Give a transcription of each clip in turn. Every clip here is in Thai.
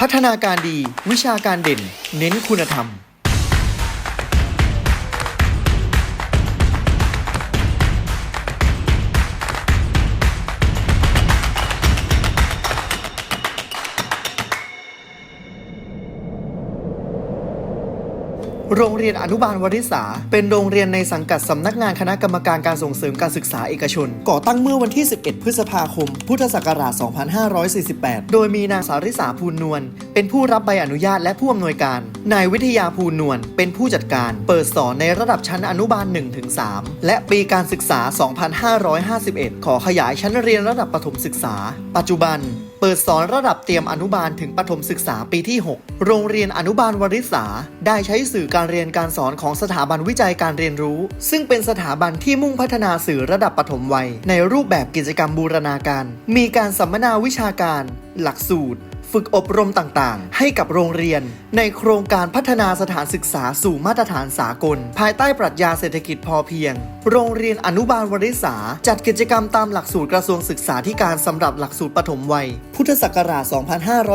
พัฒนาการดี วิชาการเด่น เน้นคุณธรรม โรงเรียนอนุบาลวริษา เป็นโรงเรียนในสังกัดสำนักงานคณะกรรมการการส่งเสริมการศึกษาเอกชน ก่อตั้งเมื่อวันที่ 11 พฤษภาคม พุทธศักราช 2548 โดยมีนางสาริสาภูนวล เป็นผู้รับใบอนุญาตและผู้อำนวยการ นายวิทยาภูนวล เป็นผู้จัดการ เปิดสอนในระดับชั้นอนุบาล 1-3 และปีการศึกษา 2551 ขอขยายชั้นเรียนระดับประถมศึกษา ปัจจุบัน เปิดสอนระดับเตรียมอนุบาลถึงปฐมศึกษาปีที่ 6 โรงเรียนอนุบาลวริษา ได้ใช้สื่อการเรียนการสอนของสถาบันวิจัยการเรียนรู้ ซึ่งเป็นสถาบันที่มุ่งพัฒนาสื่อระดับปฐมวัย ในรูปแบบกิจกรรมบูรณาการ มีการสัมมนาวิชาการ หลักสูตร ฝึกอบรมต่างๆ ให้กับโรงเรียน ในโครงการพัฒนาสถานศึกษาสู่มาตรฐานสากล ภายใต้ปรัชญาเศรษฐกิจพอเพียง โรงเรียนอนุบาลวริษา จัดกิจกรรมตามหลักสูตรกระทรวงศึกษาธิการสำหรับหลักสูตรปฐมวัย พุทธศักราช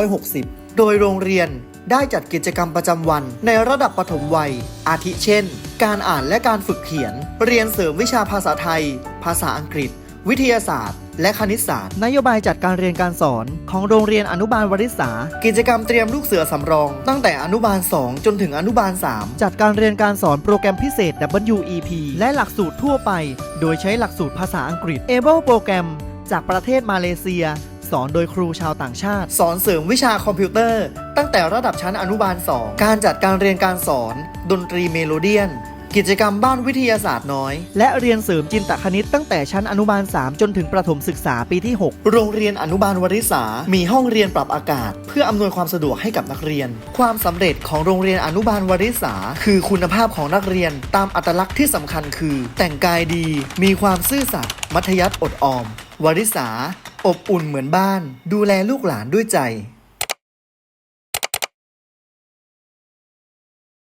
2560 โดยโรงเรียนได้จัดกิจกรรมประจำวันในระดับปฐมวัย อาทิเช่น การอ่านและการฝึกเขียน เรียนเสริมวิชาภาษาไทย ภาษาอังกฤษ วิทยาศาสตร์ และคณิตศาสตร์ นโยบายจัดการเรียนการสอนของโรงเรียนอนุบาลวริษา กิจกรรมเตรียมลูกเสือสำรอง ตั้งแต่อนุบาล 2 จนถึงอนุบาล 3 จัดการเรียนการสอนโปรแกรมพิเศษ WEP และหลักสูตรทั่วไป โดยใช้หลักสูตรภาษาอังกฤษ Able โปรแกรมจากประเทศมาเลเซีย สอนโดยครูชาวต่างชาติ สอนเสริมวิชาคอมพิวเตอร์ ตั้งแต่ระดับชั้นอนุบาล 2 การจัดการเรียนการสอน ดนตรีเมโลเดียน กิจกรรมบ้านวิทยาศาสตร์น้อย และเรียนเสริมจินตคณิตตั้งแต่ชั้นอนุบาล 3 จนถึงประถมศึกษาปีที่ 6 โรงเรียนอนุบาลวริษา มีห้องเรียนปรับอากาศ เพื่ออำนวยความสะดวกให้กับนักเรียน ความสำเร็จของโรงเรียนอนุบาลวริษา คือคุณภาพของนักเรียนตามอัตลักษณ์ที่สำคัญคือ แต่งกายดี มีความซื่อสัตย์มัธยัติอดออม วริษา อบอุ่นเหมือนบ้าน ดูแลลูกหลานด้วยใจ